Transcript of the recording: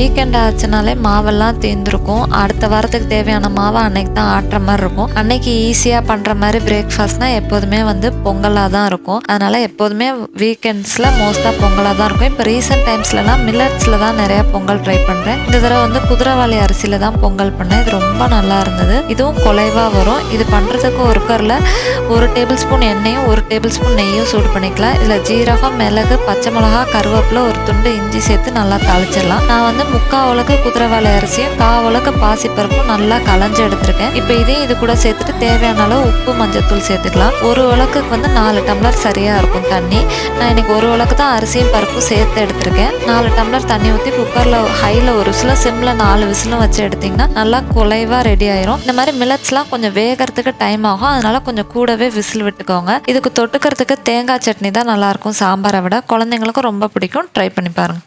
Weekend ஆச்சுனாலே மாவெல்லாம் தீர்ந்துருக்கும். அடுத்த வாரத்துக்கு தேவையான மாவை அன்னைக்கு தான் ஆட்டுற மாதிரி இருக்கும். அன்னைக்கு ஈஸியாக பண்ணுற மாதிரி பிரேக்ஃபாஸ்ட்னா எப்போதுமே வந்து பொங்கலாக தான் இருக்கும். அதனால எப்போதுமே வீக்கெண்ட்ஸில் மோஸ்ட்டாக பொங்கலாக தான் இருக்கும். இப்போ ரீசெண்ட் டைம்ஸ்லலாம் மில்லட்ஸில் தான் நிறையா பொங்கல் ட்ரை பண்ணுறேன் இந்த தடவை வந்து குதிரைவாளி அரிசியில் தான் பொங்கல் பண்ணேன். இது ரொம்ப நல்லா இருந்தது. இதுவும் குலைவாக வரும். இது பண்ணுறதுக்கு ஒரு கரில் ஒரு டேபிள் ஸ்பூன் எண்ணெயும் ஒரு டேபிள் ஸ்பூன் நெய்யும் சூடு பண்ணிக்கலாம். இதில் ஜீரகம் மிளகு பச்சை மிளகா கருவேப்பிலை ஒரு துண்டு இஞ்சி சேர்த்து நல்லா தாளிச்சிடலாம். நான் வந்து முக்கால் உலக்கு குதிரைவாளி அரிசியும் கா உலக பாசிப்பருப்பும் நல்லா களைஞ்சு எடுத்திருக்கேன். இப்போ இதையும் இது கூட சேர்த்துட்டு தேவையான அளவு உப்பு மஞ்சத்தூள் சேர்த்துக்கலாம். ஒரு உலக்குக்கு வந்து நாலு டம்ளர் சரியாக இருக்கும் தண்ணி. நான் இன்னைக்கு ஒரு உலக்கு தான் அரிசியும் பருப்பும் சேர்த்து எடுத்திருக்கேன். நாலு டம்ளர் தண்ணி ஊற்றி குக்கரில் ஹையில் ஒரு விசிலும் சிம்மில் நாலு விசிலும் வச்சு எடுத்திங்கன்னா நல்லா குலைவாக ரெடி ஆயிரும். இந்த மாதிரி மில்லட்ஸ்லாம் கொஞ்சம் வேகறதுக்கு டைம் ஆகும். அதனால கொஞ்சம் கூடவே விசில் விட்டுக்கோங்க. இதுக்கு தொட்டுக்கிறதுக்கு தேங்காய் சட்னி தான் நல்லாயிருக்கும் சாம்பாரை விட குழந்தைங்களுக்கும் ரொம்ப பிடிக்கும். ட்ரை பண்ணி பாருங்கள்